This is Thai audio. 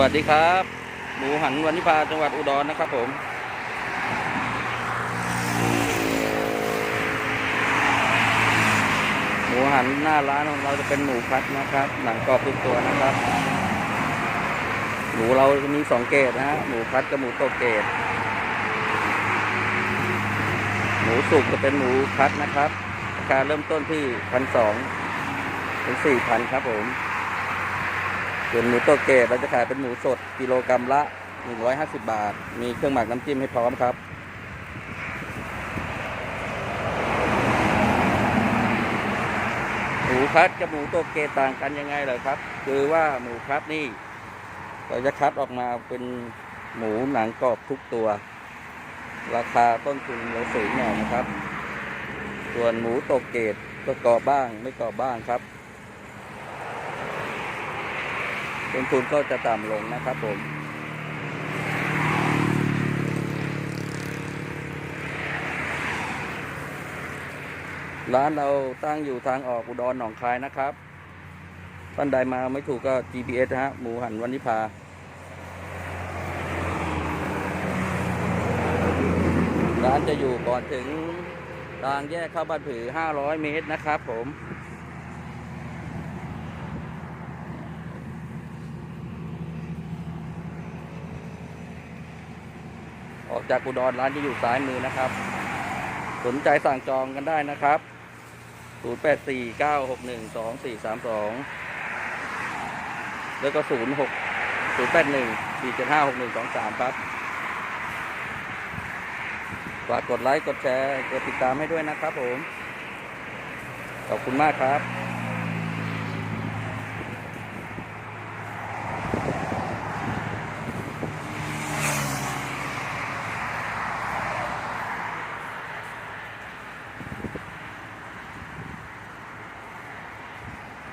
วัสดีครับ หมูหันวันนิพาจังหวัดอุดรนะครับผมหมูหันหน้าร้านของเราจะเป็นหมูคัดนะครับ หนังกรอบทุกตัวนะครับ หมูเราจะมีสองเกรดนะฮะหมูคัดกับหมูโตเกรดหมูสุกจะเป็นหมูคัดนะครับราคาเริ่มต้นที่พันสองถึงสี่พันครับผม ส่วนหมูตัวเกรดเราจะขายเป็นหมูสดกิโลกรรัมละ 150 บาท มีเครื่องหมักน้ำจิ้มให้พร้อมครับ หมูคัดกับหมูตัวเกรดต่างกันยังไงเหรอครับ คือว่าหมูคัดนี่เราจะคัดออกมาเป็นหมูหนังกรอบทุกตัว ราคาต้นทุนเราสูงหน่อยนะครับ ส่วนหมูตัวเกรดก็กรอบบ้างไม่กรอบบ้างครับ ต้นทุนก็จะต่ำลงนะครับผมร้านเราตั้งอยู่ทางออกอุดรหนองคายนะครับ ท่านใดมาไม่ถูกก็ GPS นะฮะ หมูหันวันนิพา ร้านจะอยู่ก่อนถึงทางแยกเข้าบ้านผือ 500 เมตรนะครับผม ออกจากอุดรร้านจะอยู่ซ้ายมือนะครับ สนใจสั่งจองกันได้นะครับ 0849612432 แล้วก็ 06 0814756123 ครับ ฝากกดไลค์ กดแชร์ กดติดตามให้ด้วยนะครับผม ขอบคุณมากครับ